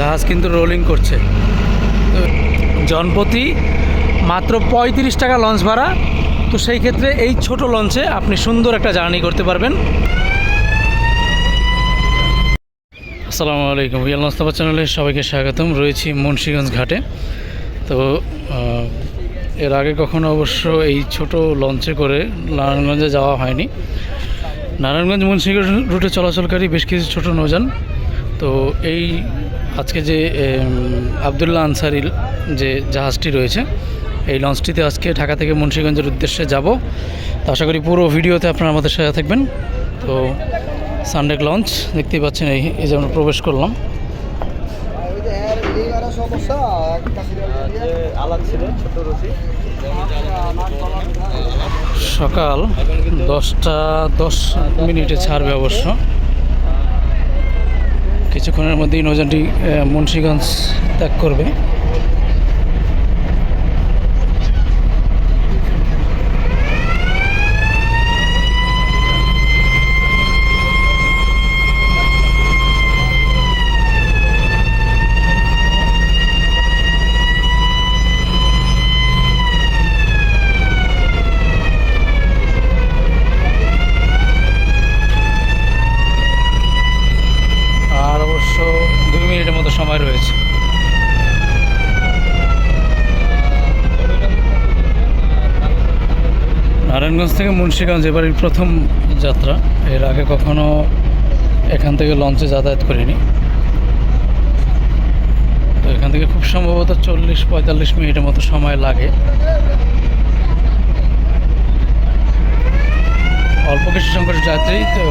জাহাজ কিন্তু রোলিং করছে। তো জনপ্রতি মাত্র পঁয়ত্রিশ টাকা লঞ্চ ভাড়া। তো সেই ক্ষেত্রে এই ছোট লঞ্চে আপনি সুন্দর একটা জার্নি করতে পারবেন। আসসালামু আলাইকুম রিয়াল নাস্তাবা চ্যানেলে সবাইকে স্বাগতম। রয়েছি মুন্সিগঞ্জ ঘাটে। তো এর আগে কখনো অবশ্য এই ছোট লঞ্চে করে নারায়ণগঞ্জে যাওয়া হয়নি। নারায়ণগঞ্জ মুন্সিগঞ্জ রুটে চলাচলকারী বেশ কিছু ছোট নৌযান। তো এই আজকে যে আবদুল্লাহ আনসারির যে জাহাজটি রয়েছে, এই লঞ্চটিতে আজকে ঢাকা থেকে মুন্সীগঞ্জের উদ্দেশ্যে যাব। তো আশা করি পুরো ভিডিওতে আপনারা আমাদের সাথে থাকবেন। তো সানডেক লঞ্চ, দেখতেই পাচ্ছেন এই এই যে আমরা প্রবেশ করলাম। সকাল দশটা দশ মিনিটে ছাড়বে অবশ্য। কিছুক্ষণের মধ্যেই নৌযানটি মুন্সীগঞ্জ ত্যাগ করবে আর অবশ্য দুই মিনিটের মতো সময় রয়েছে। নারায়ণগঞ্জ থেকে মুন্সিগঞ্জ এবারই প্রথম যাত্রা। এর আগে কখনো এখান থেকে লঞ্চে যাতায়াত করিনি। তো এখান থেকে খুব সম্ভবত চল্লিশ পঁয়তাল্লিশ মিনিটের মতো সময় লাগে। অল্প কিছু সংখ্যক যাত্রী, তো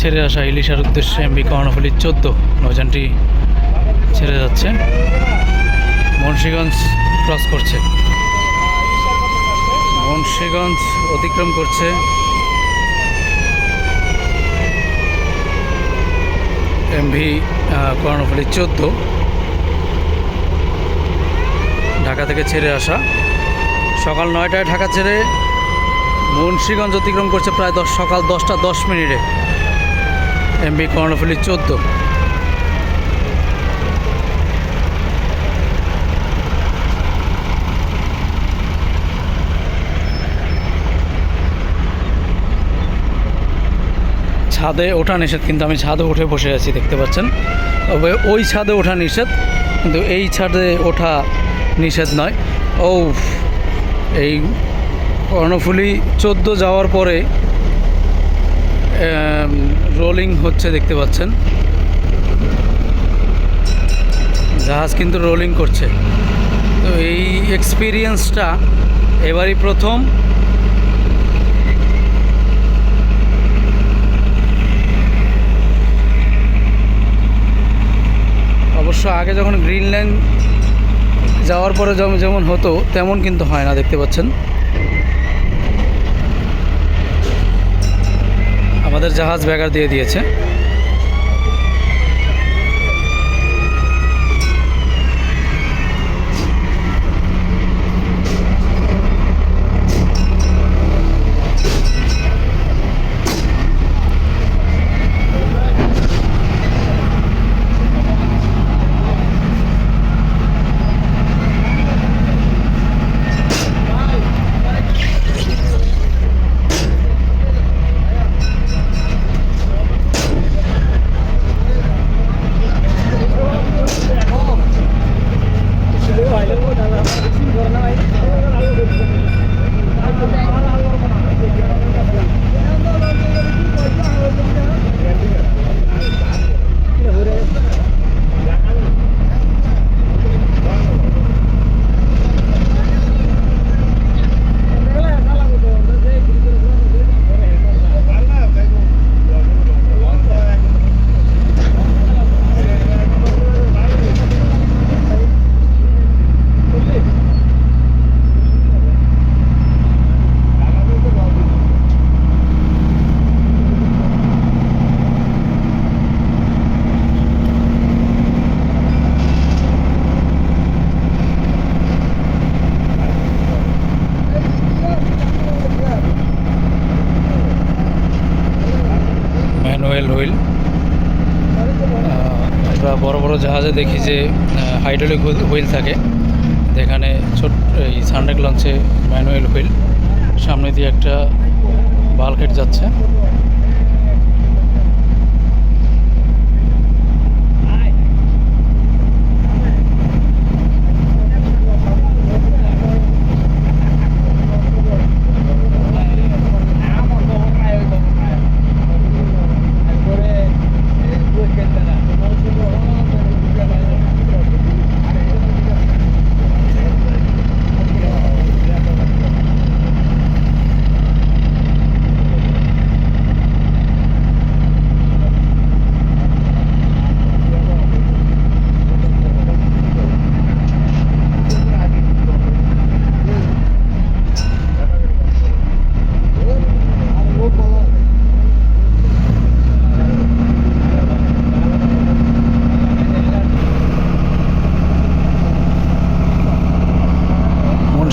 ছেড়ে আসা ইলিশার উদ্দেশ্যে এমবি কর্ণফুলি চোদ্দ নৌযানটি ছেড়ে যাচ্ছে। মুন্সিগঞ্জ ক্রস করছে। মুন্সিগঞ্জ অতিক্রম করছে। এমভি কর্ণফুলি চোদ্দ। ঢাকা থেকে ছেড়ে আসা। সকাল নয়টায় ঢাকা ছেড়ে মুন্সিগঞ্জ অতিক্রম করছে প্রায় দশ, সকাল দশটা দশ মিনিটে। এমবি কর্ণফুলি চোদ্দ। ছাদে ওঠা নিষেধ, কিন্তু আমি ছাদে উঠে বসে আছি, দেখতে পাচ্ছেন? তবে ওই ছাদে ওঠা নিষেধ, কিন্তু এই ছাদে ওঠা নিষেধ নয়। ও এই কর্ণফুলি চোদ্দ যাওয়ার পরে রোলিং হচ্ছে দেখতে পাচ্ছেন। জাহাজ কিন্তু রোলিং করছে। তো এই এক্সপিরিয়েন্সটা এবারই প্রথম। অবশ্য আগে যখন গ্রিন যাওয়ার পরে যেমন হতো, তেমন কিন্তু হয় না, দেখতে পাচ্ছেন। আমাদের জাহাজ ব্যাগার দিয়ে দিয়েছে। বড় জাহাজে দেখি যে হাইড্রোলিক হুইল থাকে। যেখানে ছোট, এই সানডেক লঞ্চে ম্যানুয়াল হুইল। সামনে দিয়ে একটা বালকেট যাচ্ছে।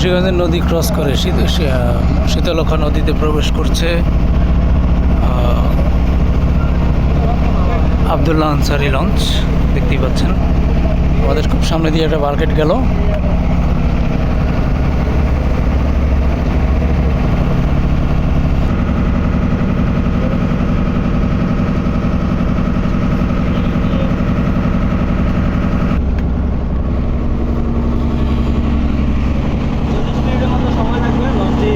মুন্সিগঞ্জের নদী ক্রস করে শীতলক্ষা নদীতে প্রবেশ করছে। আবদুল্লাহ আনসারি লঞ্চ, দেখতেই পাচ্ছেন। আমাদের খুব সামনে দিয়ে একটা মার্কেট গেল চল্লিশ মিনিটের মতো সময় লাগবে লঞ্চে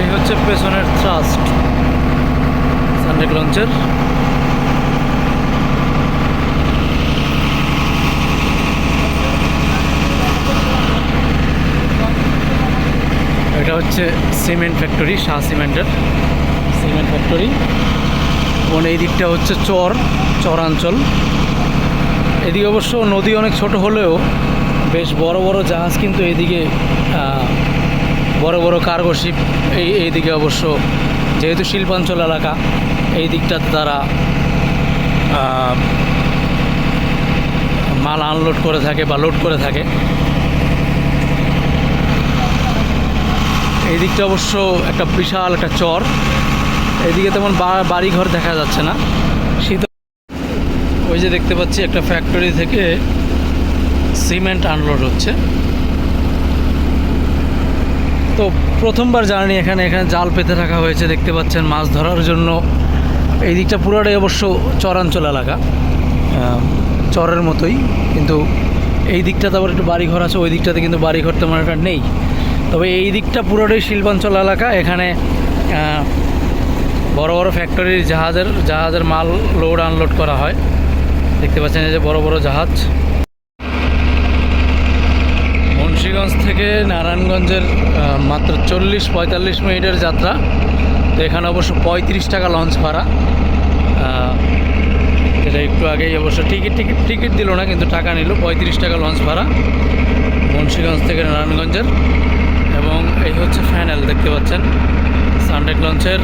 এই হচ্ছে পেছনের থ্রাস্ট সানডেক লঞ্চের এটা হচ্ছে সিমেন্ট ফ্যাক্টরি শাহ সিমেন্টের। Cement factory. এবং এই দিকটা হচ্ছে চর চরাঞ্চল। এদিকে অবশ্য নদী অনেক ছোট হলেও বেশ বড় বড় জাহাজ কিন্তু এদিকে বড় বড় কার্গো শিপ এই এইদিকে অবশ্য, যেহেতু শিল্পাঞ্চল এলাকা, এই দিকটাতে তারা মাল আনলোড করে থাকে বা লোড করে থাকে। এই দিকটা অবশ্য একটা বিশাল একটা চর। এদিকে তেমন বাড়িঘর দেখা যাচ্ছে না। শীত ওই যে দেখতে পাচ্ছি একটা ফ্যাক্টরি থেকে সিমেন্ট আনলোড হচ্ছে। তো প্রথমবার জার্নি এখানে এখানে জাল পেতে রাখা হয়েছে, দেখতে পাচ্ছেন মাছ ধরার জন্য। এই দিকটা পুরোটাই অবশ্য চরাঞ্চল এলাকা। চরের মতোই, কিন্তু এই দিকটাতে আবার একটু বাড়িঘর আছে ওই দিকটাতে কিন্তু বাড়িঘর তেমন একটা নেই। তবে এই দিকটা পুরোটাই শিল্পাঞ্চল এলাকা, এখানে বড় বড় ফ্যাক্টরির জাহাজের জাহাজের মাল লোড আনলোড করা হয়। দেখতে পাচ্ছেন এই যে বড় বড় জাহাজ। মুন্সীগঞ্জ থেকে নারায়ণগঞ্জের মাত্র চল্লিশ পঁয়তাল্লিশ মিনিটের যাত্রা। তো এখানে অবশ্য পঁয়ত্রিশ টাকা লঞ্চ ভাড়া। এটা একটু আগেই অবশ্য টিকিট টিকিট টিকিট দিল না, কিন্তু টাকা নিল। পঁয়ত্রিশ টাকা লঞ্চ ভাড়া মুন্সীগঞ্জ থেকে নারায়ণগঞ্জের। এবং এই হচ্ছে ফ্যানেল দেখতে পাচ্ছেন। সানডেক লঞ্চের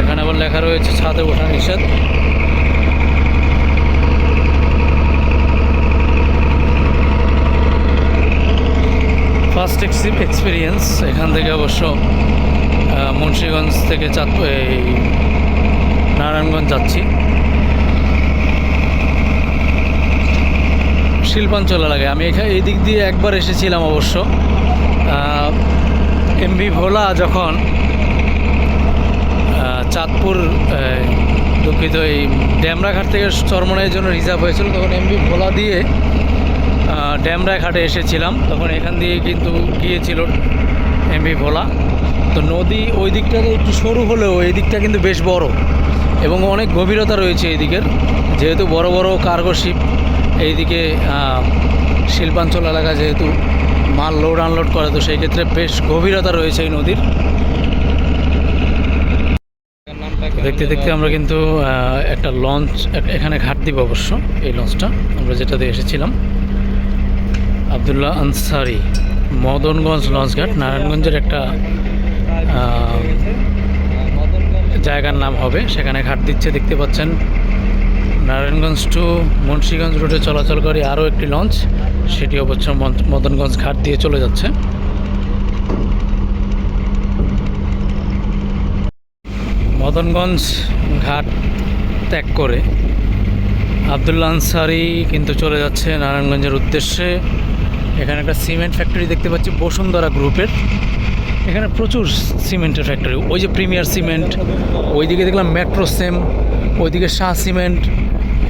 এখানে আবার লেখা রয়েছে, ছাদে ওঠা নিষেধ। ফার্স্ট এক্সপিরিয়েন্স এখান থেকে অবশ্য মুন্সিগঞ্জ থেকে চাঁদ এই নারায়ণগঞ্জ যাচ্ছি। শিল্পাঞ্চল এলাকায় আমি এখানে এই দিক দিয়ে একবার এসেছিলাম অবশ্য। এমভি ভোলা যখন চাঁদপুর দুঃখিত, এই ড্যামরাঘাট থেকে চরমনের জন্য রিজার্ভ হয়েছিল, তখন এমভি ভোলা দিয়ে ড্যামরা ঘাটে এসেছিলাম। তখন এখান দিয়ে কিন্তু গিয়েছিল এমভি ভোলা। তো নদী ওই দিকটাতে একটু সরু হলেও এই দিকটা কিন্তু বেশ বড় এবং অনেক গভীরতা রয়েছে এই দিকের। যেহেতু বড় বড় কার্গো শিপ এইদিকে শিল্পাঞ্চল এলাকা যেহেতু মাল লোড আনলোড করে, তো সেই ক্ষেত্রে বেশ গভীরতা রয়েছে এই নদীর। দেখতে দেখতে আমরা কিন্তু একটা লঞ্চ, এখানে ঘাট দিব অবশ্য, এই লঞ্চটা। আমরা যেটাতে এসেছিলাম। আবদুল্লাহ আনসারি, মদনগঞ্জ লঞ্চ ঘাট নারায়ণগঞ্জের একটা জায়গার নাম হবে। সেখানে ঘাট দিচ্ছে, দেখতে পাচ্ছেন। নারায়ণগঞ্জ টু মুন্সীগঞ্জ রুটে চলাচলকারী আরও একটি লঞ্চ। সেটি অবশ্য মদনগঞ্জ ঘাট দিয়ে চলে যাচ্ছে। মদনগঞ্জ ঘাট ত্যাগ করে আবদুল্লা আনসারি কিন্তু চলে যাচ্ছে নারায়ণগঞ্জের উদ্দেশ্যে। এখানে একটা সিমেন্ট ফ্যাক্টরি দেখতে পাচ্ছি, বসুন্ধরা গ্রুপের এখানে প্রচুর সিমেন্টের ফ্যাক্টরি ওই যে প্রিমিয়ার সিমেন্ট ওইদিকে দেখলাম মেট্রো সেম ওইদিকে শাহ সিমেন্ট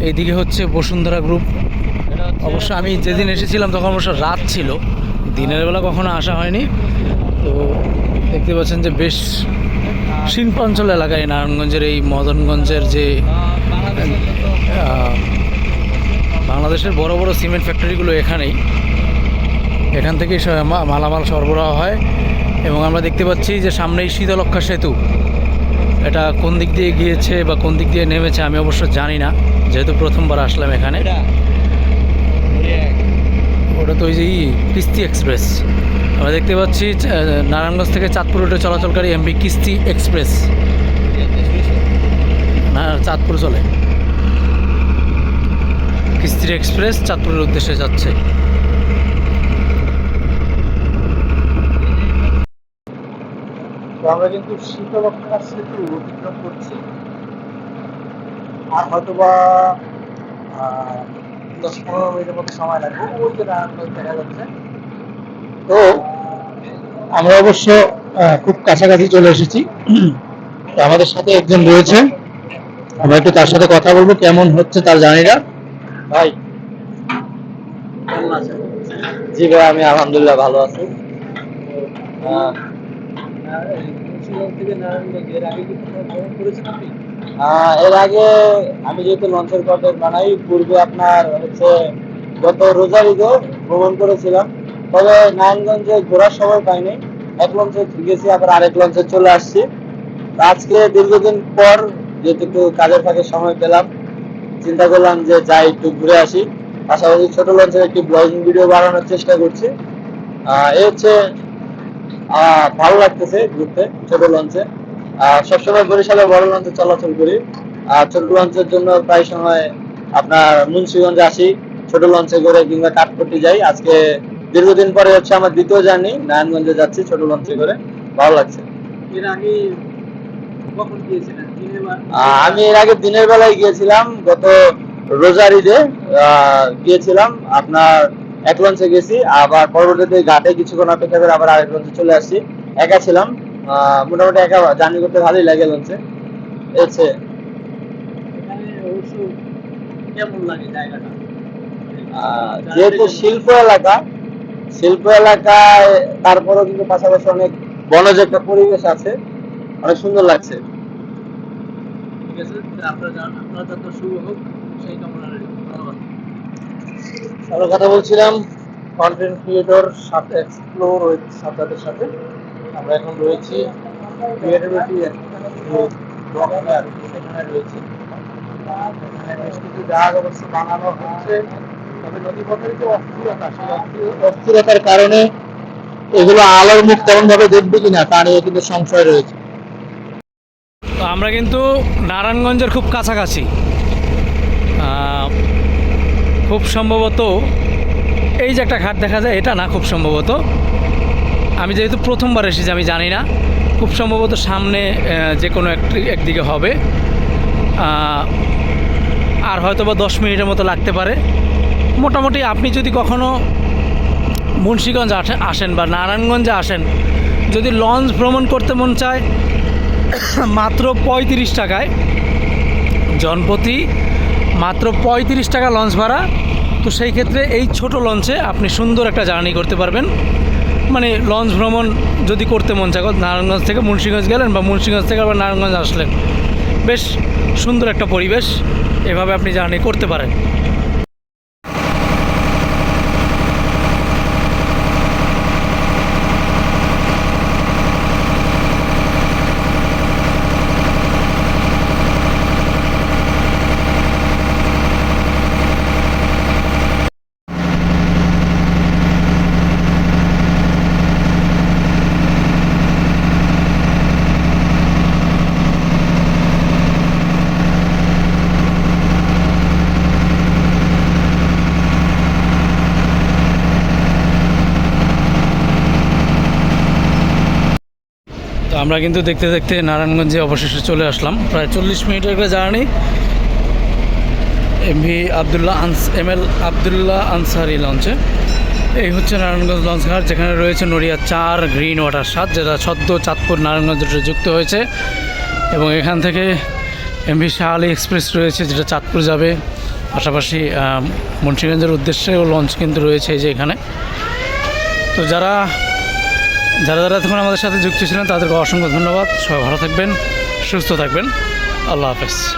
এইদিকে হচ্ছে বসুন্ধরা গ্রুপ অবশ্য আমি যেদিন এসেছিলাম তখন অবশ্য রাত ছিল, দিনের বেলা কখনো আসা হয়নি। তো দেখতে পাচ্ছেন যে বেশ শিল্পাঞ্চল এলাকায় নারায়ণগঞ্জের এই মদনগঞ্জের যে বাংলাদেশের বড় বড় সিমেন্ট ফ্যাক্টরিগুলো এখানেই। এখান থেকেই মালামাল সরবরাহ হয় এবং আমরা দেখতে পাচ্ছি যে সামনেই শীতলক্ষা সেতু। এটা কোন দিক দিয়ে গিয়েছে বা কোন দিক দিয়ে নেমেছে আমি অবশ্য জানি না, যেহেতু প্রথমবার আসলাম এখানে। ওটা তো ওই যে কিস্তি এক্সপ্রেস। আমরা দেখতে পাচ্ছি নারায়ণগঞ্জ থেকে চাঁদপুর রোডে চলাচলকারী এমবি কিস্তি এক্সপ্রেস। চাঁদপুর চলে। কিস্তির এক্সপ্রেস চাঁদপুরের উদ্দেশ্যে যাচ্ছে। তো আমরা কিন্তু শীতলক্ষা সেতু অতিক্রম করছি। আর হয়তো বা আহ, দশ পনেরো মিনিটের মতো সময় লাগবে। ওই যে নারায়ণগঞ্জ দেখা যাচ্ছে। তো আমরা অবশ্য খুব কাছাকাছি চলে এসেছি। তো আমাদের সাথে একজন রয়েছে। আমরা একটু তার সাথে কথা বলব কেমন হচ্ছে তার জানি না ভাই। কেমন আছেন? জি ভাই আমি আলহামদুলিল্লাহ ভালো আছি। এর আগে আমি যেহেতু লঞ্চের কন্টেন্ট বানাই, পূর্বে আপনার হচ্ছে গত রোজার ঈদে ভ্রমণ করেছিলাম, তবে নারায়ণগঞ্জে ঘোরার সময় পাইনি। এক লঞ্চে গেছি, আবার আরেক লঞ্চে চলে আসছি। আজকে দীর্ঘদিন পর যেহেতু কাজের ফাঁকে সময় পেলাম, চিন্তা করলাম যে যাই একটু ঘুরে আসি। পাশাপাশি ছোট লঞ্চের একটি ব্লগিং ভিডিও বানানোর চেষ্টা করছি। এই হচ্ছে ভালো লাগতেছে ঘুরতে ছোট লঞ্চে। সবসময় বরিশালে বড় লঞ্চে চলাচল করি। আর ছোট লঞ্চের জন্য প্রায় সময় আপনার মুন্সিগঞ্জে আসি ছোট লঞ্চে করে কিংবা কাঠপট্টি যাই। আজকে দীর্ঘদিন পরে হচ্ছে আমার দ্বিতীয় জার্নি নারায়ণগঞ্জে যাচ্ছি ছোট লঞ্চে করে। ভালো লাগছে। এর আগে আমি এর আগে দিনের বেলায় গিয়েছিলাম গত রোজার ঈদে আহ, গিয়েছিলাম। আপনার এক লঞ্চে গেছি, আবার পরবর্তীতে ঘাটে কিছুক্ষণ অপেক্ষা করে আবার আরেক লঞ্চে চলে আসছি। একা ছিলাম মোটামুটি একা জার্নি করতে ভালোই লাগে লঞ্চে হচ্ছে যেহেতু শিল্প এলাকা, শিল্প এলাকায় তারপরেও কিন্তু পাশাপাশি অনেক বনজ একটা পরিবেশ আছে। অনেক সুন্দর লাগছে। ঠিক আছে আপনার যাত্রা শুরু হোক, সেই কামনা আমরা কথা বলছিলাম কন্টেন্ট ক্রিয়েটর সাথে এক্সপ্লোর সাথে সাথে। আমরা এখন রয়েছি ক্রিয়েটিভিটি সেখানে রয়েছি। বেশ কিছু জায়গা অবশ্য বানানো হচ্ছে। তবে নদীপথের যে অস্থিরতা, সেই অস্থিরতার কারণে এগুলো আলোর মুখ তেমন ভাবে দেখবে কিনা তা নিয়ে কিন্তু সংশয় রয়েছে। তো আমরা কিন্তু নারায়ণগঞ্জের খুব কাছাকাছি। খুব সম্ভবত এই যে একটা ঘাট দেখা যায়, এটা না খুব সম্ভবত। আমি যেহেতু প্রথমবার এসেছি, আমি জানি না। খুব সম্ভবত সামনে যে কোনো একটি, একদিকে হবে। আর হয়তো বা দশ মিনিটের মতো লাগতে পারে। মোটামুটি আপনি যদি কখনো মুন্সীগঞ্জ আসেন বা নারায়ণগঞ্জে আসেন, যদি লঞ্চ ভ্রমণ করতে মন চায়, মাত্র পঁয়ত্রিশ টাকায় জনপ্রতি মাত্র পঁয়ত্রিশ টাকা লঞ্চ ভাড়া। তো সেই ক্ষেত্রে এই ছোট লঞ্চে আপনি সুন্দর একটা জার্নি করতে পারবেন। মানে লঞ্চ ভ্রমণ যদি করতে মন চায় নারায়ণগঞ্জ থেকে মুন্সিগঞ্জ গেলেন বা মুন্সিগঞ্জ থেকে আবার নারায়ণগঞ্জ আসলেন। বেশ সুন্দর একটা পরিবেশ। এভাবে আপনি জার্নি করতে পারেন। আমরা কিন্তু দেখতে দেখতে নারায়ণগঞ্জে অবশেষে চলে আসলাম। প্রায় চল্লিশ মিনিটের একটা জার্নি। এমভি আবদুল্লাহ আনস, এম এল আবদুল্লাহ আনসারি লঞ্চে। এই হচ্ছে নারায়ণগঞ্জ লঞ্চ ঘাট, যেখানে রয়েছে নড়িয়া চার, গ্রিন ওয়াটার সাত, যেটা সদ্য চাঁদপুর নারায়ণগঞ্জ যুক্ত হয়েছে। এবং এখান থেকে এমভি শাহ আলী এক্সপ্রেস রয়েছে, যেটা চাঁদপুর যাবে। পাশাপাশি মুন্সিগঞ্জের উদ্দেশ্যেও লঞ্চ কিন্তু রয়েছে এই যে এখানে। তো যারা যারা যারা এখন আমাদের সাথে যুক্ত ছিলেন, তাদেরকে অসংখ্য ধন্যবাদ। সবাই ভালো থাকবেন, সুস্থ থাকবেন। আল্লাহ হাফেজ।